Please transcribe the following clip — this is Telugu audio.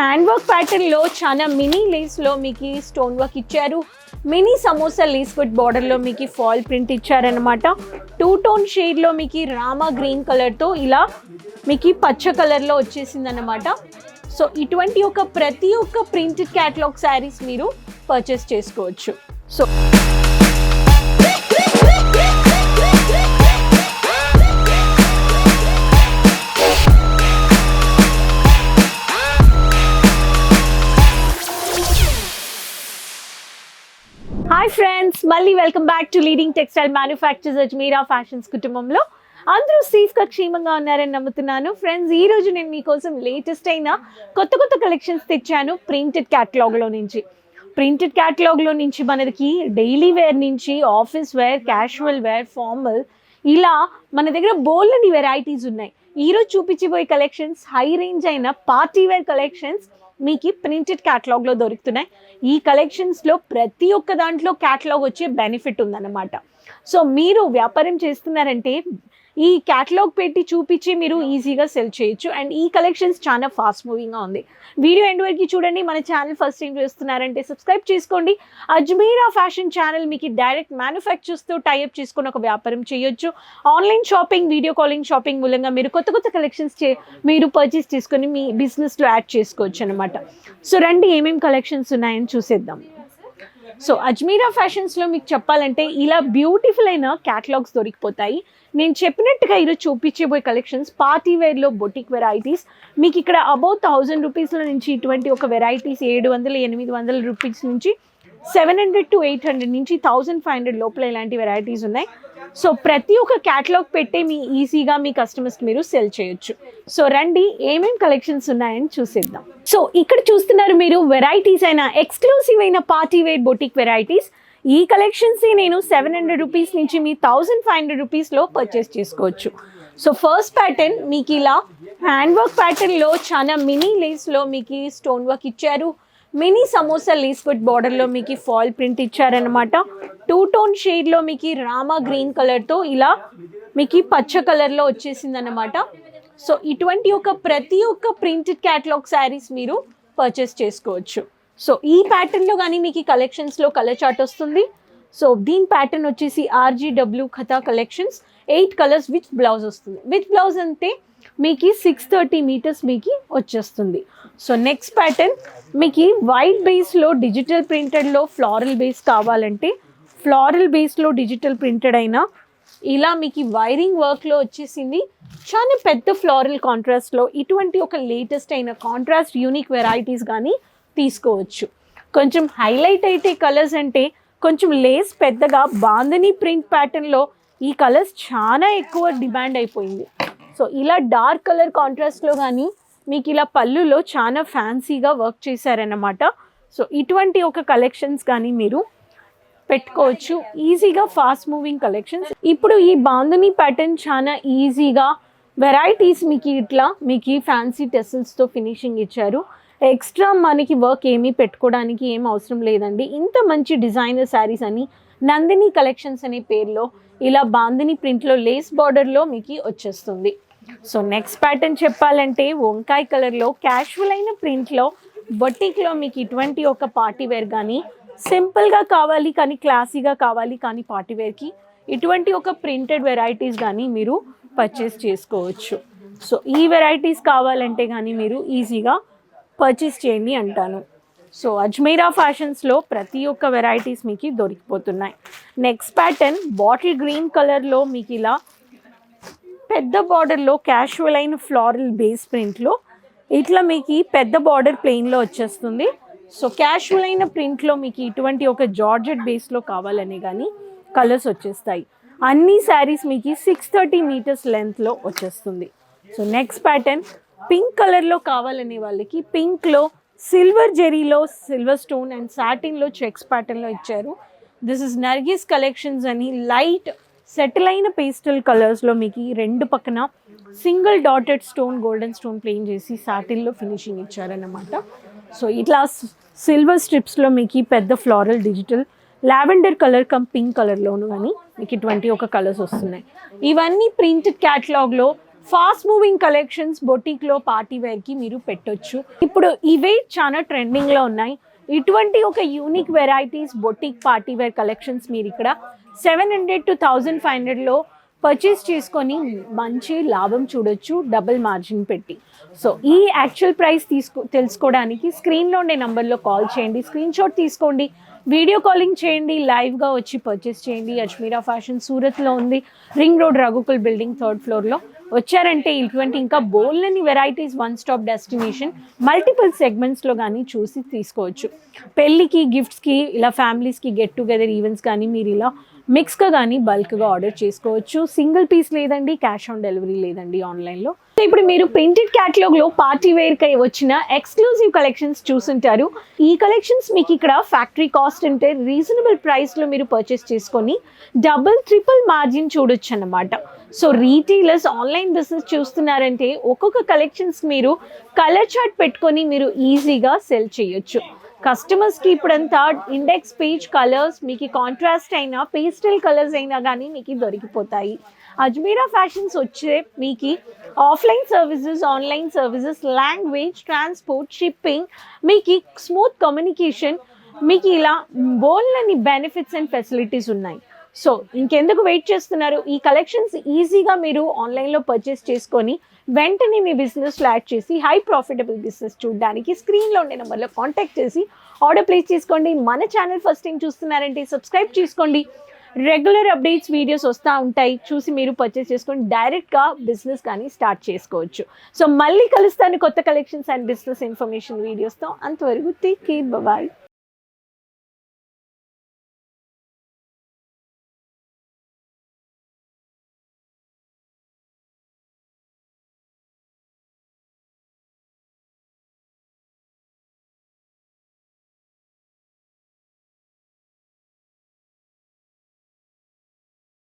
హ్యాండ్ వర్క్ ప్యాటర్న్లో చాలా మినీ లేస్లో మీకు స్టోన్ వర్క్ ఇచ్చారు. మినీ సమోసా లేస్ విత్ బార్డర్లో మీకు ఫాల్ ప్రింట్ ఇచ్చారనమాట టూ టోన్ షేడ్లో మీకు రామా గ్రీన్ కలర్తో ఇలా మీకు పచ్చ కలర్లో వచ్చేసిందనమాట సో ఇటువంటి ఒక ప్రతి ఒక్క ప్రింటెడ్ క్యాటలాగ్ శారీస్ మీరు పర్చేస్ చేసుకోవచ్చు. సో ఫ్రెండ్స్ మళ్ళీ welcome back to leading textile manufactures Ajmera fashions కుటుంబంలో. అందరూ సేఫ్గా క్షేమంగా ఉన్నారని నమ్ముతున్నాను. ఫ్రెండ్స్ ఈ రోజు నేను మీకోసం లేటెస్ట్ అయిన కొత్త కొత్త కలెక్షన్స్ తెచ్చాను ప్రింటెడ్ క్యాటలాగ్లో నుంచి. ప్రింటెడ్ క్యాటలాగ్లో నుంచి మనకి డైలీ వేర్ నుంచి office wear casual wear formal ఇలా మన దగ్గర బోల్డని వెరైటీస్ ఉన్నాయి. ఈరోజు చూపించబోయే కలెక్షన్స్ హై రేంజ్ అయిన పార్టీ వేర్ కలెక్షన్స్ మీకు ప్రింటెడ్ క్యాటలాగ్లో దొరుకుతున్నాయి. ఈ కలెక్షన్స్లో ప్రతి ఒక్క దాంట్లో క్యాటలాగ్ వచ్చే బెనిఫిట్ ఉందన్నమాట. సో మీరు వ్యాపారం చేస్తున్నారంటే ఈ క్యాటలాగ్ పెట్టి చూపించి మీరు ఈజీగా సెల్ చేయొచ్చు. అండ్ ఈ కలెక్షన్స్ చాలా ఫాస్ట్ మూవింగ్గా ఉంది. వీడియో ఎండ్ వరకు చూడండి. మన ఛానల్ ఫస్ట్ టైం చూస్తున్నారంటే సబ్స్క్రైబ్ చేసుకోండి. అజ్మీరా ఫ్యాషన్ ఛానల్ మీకు డైరెక్ట్ మ్యానుఫ్యాక్చర్స్తో టైఅప్ చేసుకుని ఒక వ్యాపారం చేయొచ్చు. Online shopping video calling shopping మూలంగా మీరు కొత్త కొత్త కలెక్షన్స్ చే మీరు పర్చేస్ చేసుకొని మీ బిజినెస్లో యాడ్ చేసుకోవచ్చు అనమాట సో రండి. ఏమేమి కలెక్షన్స్ ఉన్నాయని చూసేద్దాం. సో అజ్మీరా ఫ్యాషన్స్లో మీకు చెప్పాలంటే ఇలా బ్యూటిఫుల్ అయిన క్యాటలాగ్స్ దొరికిపోతాయి. నేను చెప్పినట్టుగా ఈరోజు చూపించబోయే కలెక్షన్స్ పార్టీ వేర్లో బొటిక్ వెరైటీస్ మీకు ఇక్కడ అబౌవ్ థౌజండ్ రూపీస్ల నుంచి ఇటువంటి ఒక వెరైటీస్ ఏడు వందల ఎనిమిది వందల రూపీస్ నుంచి seven hundred to eight hundred నుంచి థౌజండ్ ఫైవ్ హండ్రెడ్ లోపల ఇలాంటి వెరైటీస్ ఉన్నాయి. సో ప్రతి ఒక్క క్యాటలాగ్ పెట్టే మీ ఈజీగా మీ కస్టమర్స్కి మీరు సెల్ చేయొచ్చు. సో రండి ఏమేం కలెక్షన్స్ ఉన్నాయని చూసేద్దాం. సో ఇక్కడ చూస్తున్నారు మీరు వెరైటీస్ అయిన ఎక్స్క్లూసివ్ అయిన పార్టీ వేర్ బొటిక్ వెరైటీస్ ఈ కలెక్షన్స్ నేను సెవెన్ హండ్రెడ్ రూపీస్ నుంచి మీ థౌజండ్ ఫైవ్ హండ్రెడ్ రూపీస్లో పర్చేస్ చేసుకోవచ్చు. సో ఫస్ట్ ప్యాటర్న్ మీకు ఇలా హ్యాండ్ వర్క్ ప్యాటర్న్లో చాలా మినీ లేస్లో మీకు స్టోన్ వర్క్ ఇచ్చారు. మినీ సమోసా లేస్ బార్డర్లో మీకు ఫాల్ ప్రింట్ ఇచ్చారనమాట టూ టోన్ షేడ్లో మీకు రామా గ్రీన్ కలర్తో ఇలా మీకు పచ్చ కలర్లో వచ్చేసిందనమాట సో ఇటువంటి ఒక ప్రతి ఒక్క ప్రింటెడ్ క్యాటలాగ్ శారీస్ మీరు పర్చేస్ చేసుకోవచ్చు. సో ఈ ప్యాటర్న్లో కానీ మీకు కలెక్షన్స్లో కలర్ చాట్ వస్తుంది. సో దీని ప్యాటర్న్ వచ్చేసి RGW Katha collections eight colours with blouse వస్తుంది. విత్ బ్లౌజ్ అంటే మీకు సిక్స్ థర్టీ మీటర్స్ మీకు వచ్చేస్తుంది. సో నెక్స్ట్ ప్యాటర్న్ మీకు వైట్ బేస్లో డిజిటల్ ప్రింటెడ్లో ఫ్లారల్ బేస్ కావాలంటే ఫ్లారల్ బేస్లో డిజిటల్ ప్రింటెడ్ అయినా ఇలా మీకు వైరింగ్ వర్క్లో వచ్చేసింది. చాలా పెద్ద ఫ్లారల్ కాంట్రాస్ట్లో ఇటువంటి ఒక లేటెస్ట్ అయిన కాంట్రాస్ట్ యూనిక్ వెరైటీస్ కానీ తీసుకోవచ్చు. కొంచెం హైలైట్ అయితే కలర్స్ అంటే కొంచెం లేస్ పెద్దగా బాందని ప్రింట్ ప్యాటర్న్లో ఈ కలర్స్ చాలా ఎక్కువ డిమాండ్ అయిపోయింది. సో ఇలా డార్క్ కలర్ కాంట్రాస్ట్లో కానీ మీకు ఇలా పళ్ళులో చాలా ఫ్యాన్సీగా వర్క్ చేశారన్నమాట. సో ఇటువంటి ఒక కలెక్షన్స్ కానీ మీరు పెట్టుకోవచ్చు. ఈజీగా ఫాస్ట్ మూవింగ్ కలెక్షన్స్ ఇప్పుడు ఈ బాందని ప్యాటర్న్ చాలా ఈజీగా వెరైటీస్ మీకు ఇట్లా మీకు ఫ్యాన్సీ టెసల్స్తో ఫినిషింగ్ ఇచ్చారు. ఎక్స్ట్రా మనకి వర్క్ ఏమీ పెట్టుకోవడానికి ఏం అవసరం లేదండి. ఇంత మంచి డిజైనర్ శారీస్ అని నందిని కలెక్షన్స్ అనే పేరులో ఇలా బాందిని ప్రింట్లో లేస్ బార్డర్లో మీకు వచ్చేస్తుంది. సో నెక్స్ట్ ప్యాటర్న్ చెప్పాలంటే వంకాయ కలర్లో క్యాషువల్ అయిన ప్రింట్లో బొటిక్లో మీకు ఇటువంటి ఒక పార్టీ వేర్ కానీ సింపుల్గా కావాలి కానీ క్లాసీగా కావాలి కానీ పార్టీ వేర్కి ఇటువంటి ఒక ప్రింటెడ్ వెరైటీస్ కానీ మీరు పర్చేస్ చేసుకోవచ్చు. సో ఈ వెరైటీస్ కావాలంటే కానీ మీరు ఈజీగా పర్చేస్ చేయండి అంటాను. సో అజ్మీరా ఫ్యాషన్స్లో ప్రతి ఒక్క వెరైటీస్ మీకు దొరికిపోతున్నాయి. నెక్స్ట్ ప్యాటర్న్ బాటిల్ గ్రీన్ కలర్లో మీకు ఇలా పెద్ద బార్డర్లో క్యాషువల్ అయిన ఫ్లారల్ బేస్ ప్రింట్లో ఇట్లా మీకు పెద్ద బార్డర్ ప్లెయిన్లో వచ్చేస్తుంది. సో క్యాషువల్ అయిన ప్రింట్లో మీకు ఇటువంటి ఒక జార్జెట్ బేస్లో కావాలని కానీ కలర్స్ వచ్చేస్తాయి. అన్ని శారీస్ మీకు సిక్స్ థర్టీ మీటర్స్ లెంత్లో వచ్చేస్తుంది. సో నెక్స్ట్ ప్యాటర్న్ పింక్ కలర్లో కావాలనే వాళ్ళకి పింక్లో సిల్వర్ జెరీలో సిల్వర్ స్టోన్ అండ్ సాటిన్లో చెక్స్ ప్యాటర్న్లో ఇచ్చారు. దిస్ ఇస్ నర్గిస్ కలెక్షన్స్ అని లైట్ సెటిల్ అయిన పేస్టల్ కలర్స్లో మీకు ఈ రెండు పక్కన single dotted stone golden stone plain చేసి సాటిన్లో ఫినిషింగ్ ఇచ్చారన్నమాట. సో ఇట్లా సిల్వర్ స్ట్రిప్స్లో మీకు పెద్ద floral digital lavender colour come pink కలర్లోను కానీ మీకు ఇటువంటి ఒక కలర్స్ వస్తున్నాయి. ఇవన్నీ ప్రింటెడ్ క్యాటలాగ్లో ఫాస్ట్ మూవింగ్ కలెక్షన్స్ బొటిక్లో పార్టీ వేర్కి మీరు పెట్టొచ్చు. ఇప్పుడు ఇవే చాలా ట్రెండింగ్లో ఉన్నాయి. ఇటువంటి ఒక unique varieties boutique party wear collections మీరు ఇక్కడ seven hundred to thousand five హండ్రెడ్లో పర్చేస్ చేసుకొని మంచి లాభం చూడొచ్చు డబుల్ మార్జిన్ పెట్టి. సో ఈ యాక్చువల్ ప్రైస్ తీసుకో తెలుసుకోవడానికి స్క్రీన్లో ఉండే నెంబర్లో కాల్ చేయండి. స్క్రీన్ షాట్ తీసుకోండి. వీడియో కాలింగ్ చేయండి. లైవ్గా వచ్చి పర్చేస్ చేయండి. అజ్మీరా ఫ్యాషన్ సూరత్లో ఉంది. Ring road Raghukul building third ఫ్లోర్లో వచ్చారంటే ఇటువంటి ఇంకా బోల్ని varieties one stop destination multiple సెగ్మెంట్స్లో కానీ చూసి తీసుకోవచ్చు. పెళ్ళికి గిఫ్ట్స్కి ఇలా ఫ్యామిలీస్కి గెట్ టుగెదర్ ఈవెంట్స్ కానీ మీరు ఇలా మిక్స్గా కానీ బల్క్గా ఆర్డర్ చేసుకోవచ్చు. సింగిల్ పీస్ లేదండి క్యాష్ ఆన్ డెలివరీ లేదండి ఆన్లైన్లో ఇప్పుడు మీరు ప్రింటెడ్ క్యాటలాగ్లో పార్టీ వేర్కై వచ్చిన ఎక్స్క్లూజివ్ కలెక్షన్స్ చూసుంటారు. ఈ కలెక్షన్స్ మీకు ఇక్కడ ఫ్యాక్టరీ కాస్ట్ అంటే రీజనబుల్ ప్రైస్లో మీరు పర్చేస్ చేసుకొని డబుల్ ట్రిపుల్ మార్జిన్ చూడొచ్చు అన్నమాట సో రీటైలర్స్ ఆన్లైన్ బిజినెస్ చూస్తున్నారంటే ఒక్కొక్క కలెక్షన్స్ మీరు కలర్ చార్ట్ పెట్టుకొని మీరు ఈజీగా సెల్ చేయొచ్చు. కస్టమర్స్కి ఇప్పుడంతా ఇండెక్స్ పేజ్ కలర్స్ మీకు కాంట్రాస్ట్ అయినా పేస్టల్ కలర్స్ అయినా కానీ మీకు దొరికిపోతాయి. అజ్మీరా ఫ్యాషన్స్ వచ్చే మీకు offline services online services language transport shipping మీకు స్మూత్ కమ్యూనికేషన్ మీకు ఇలా బోల్ని బెనిఫిట్స్ అండ్ ఫెసిలిటీస్ ఉన్నాయి. సో ఇంకెందుకు వెయిట్ చేస్తున్నారు? ఈ కలెక్షన్స్ ఈజీగా మీరు ఆన్లైన్లో పర్చేస్ చేసుకొని వెంటనే మీ బిజినెస్ యాడ్ చేసి హై ప్రాఫిటబుల్ బిజినెస్ చూడడానికి స్క్రీన్లో ఉండే నెంబర్లో కాంటాక్ట్ చేసి ఆర్డర్ ప్లేస్ చేసుకోండి. మన ఛానల్ ఫస్ట్ టైం చూస్తున్నారంటే సబ్స్క్రైబ్ చేసుకోండి. రెగ్యులర్ అప్డేట్స్ వీడియోస్ వస్తూ ఉంటాయి. చూసి మీరు పర్చేస్ చేసుకొని డైరెక్ట్గా బిజినెస్ కానీ స్టార్ట్ చేసుకోవచ్చు. సో మళ్ళీ కలుస్తాను కొత్త కలెక్షన్స్ అండ్ బిజినెస్ ఇన్ఫర్మేషన్ వీడియోస్తో అంతవరకు టేక్ కేర్ బాయ్